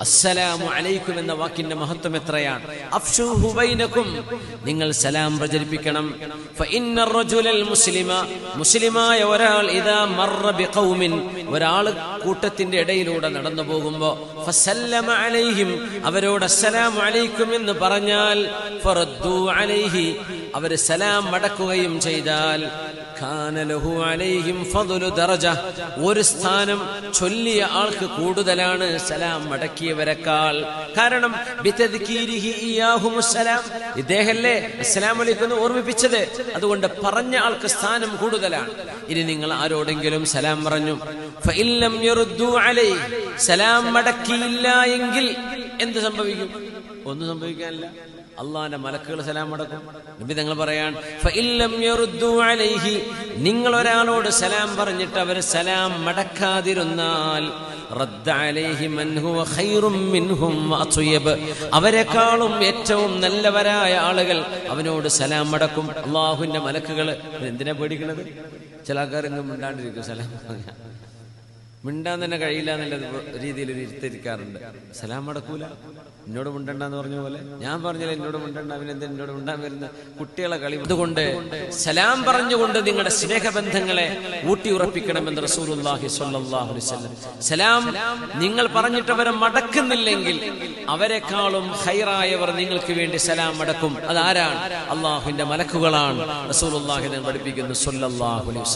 അസ്സലാമു അലൈക്കും എന്ന വാക്കിന്റെ മഹത്വം എത്രയാണ്? നിങ്ങൾ സലാം പ്രചരിപ്പിക്കണം. മുസ്ലിമ മുസ്ലിമായ ഒരാൾ ഇതാ മർറ ബിഖൗമിൻ ഒരാൾ കൂട്ടത്തിന്റെ ഇടയിലൂടെ നടന്നു പോകുമ്പോ അലൈഹിം അവരോട് അസ്സലാമു അലൈക്കും എന്ന് പറഞ്ഞാൽ അലൈഹി അവർ സലാം മടക്കുകയും ചെയ്താൽ ഒരു സ്ഥാനം ചൊല്ലിയ ആൾക്ക് കൂടുതലാണ് സലാം മടക്കിയവരെക്കാൾ കാരണം ഇദ്ദേഹല്ലേ അസ്സലാമു അലൈക്കും എന്ന് ഓർമ്മിപ്പിച്ചത്? അതുകൊണ്ട് പറഞ്ഞ ആൾക്ക് സ്ഥാനം കൂടുതലാണ്. ഇനി നിങ്ങൾ ആരോടെങ്കിലും സലാം പറഞ്ഞു സലാം മടക്കിയില്ല എങ്കിൽ എന്ത് സംഭവിക്കും? ഒന്നും സംഭവിക്കാനില്ല. അള്ളാന്റെ മലക്കുകൾ സലാം മടക്കും. നബി തങ്ങൾ പറയാൻ നിങ്ങൾ ഒരാളോട് സലാം പറഞ്ഞിട്ട് അവർ സലാം മടക്കാതിരുന്നാൽ അവരെക്കാളും ഏറ്റവും നല്ലവരായ ആളുകൾ അവനോട് സലാം മടക്കും. അള്ളാഹുവിന്റെ മലക്കുകൾ എന്തിനാ പേടിക്കണത്? ചില ആൾക്കാരെങ്കിലും മിണ്ടാണ്ടിരിക്കും സലാം മിണ്ടാൻ തന്നെ കഴിയില്ല എന്നുള്ള രീതിയിൽ ഇരുത്തിരിക്കാറുണ്ട് സലാം മടക്കൂല. എന്നോട് മുണ്ടണ്ടെന്ന് പറഞ്ഞ പോലെ? ഞാൻ പറഞ്ഞില്ല എന്നോട് മുണ്ടണ്ട അവനെന്ത് എന്നോട് മുണ്ടാൻ വരുന്ന കുട്ടികളെ കളി അതുകൊണ്ട് സലാം പറഞ്ഞുകൊണ്ട് നിങ്ങളുടെ സ്നേഹബന്ധങ്ങളെ ഊട്ടിയുറപ്പിക്കണമെന്ന് റസൂലുള്ളാഹി സ്വല്ലല്ലാഹു അലൈഹി വസല്ലം. സലാം നിങ്ങൾ പറഞ്ഞിട്ട് അവരെ മടക്കുന്നില്ലെങ്കിൽ അവരെക്കാളും ഹൈറായവർ നിങ്ങൾക്ക് വേണ്ടി സലാം മടക്കും. അതാരാണ്? അള്ളാഹുവിന്റെ മലക്കുകളാണ്. റസൂലുള്ളാഹി പഠിപ്പിക്കുന്നു സ്വല്ലല്ലാഹു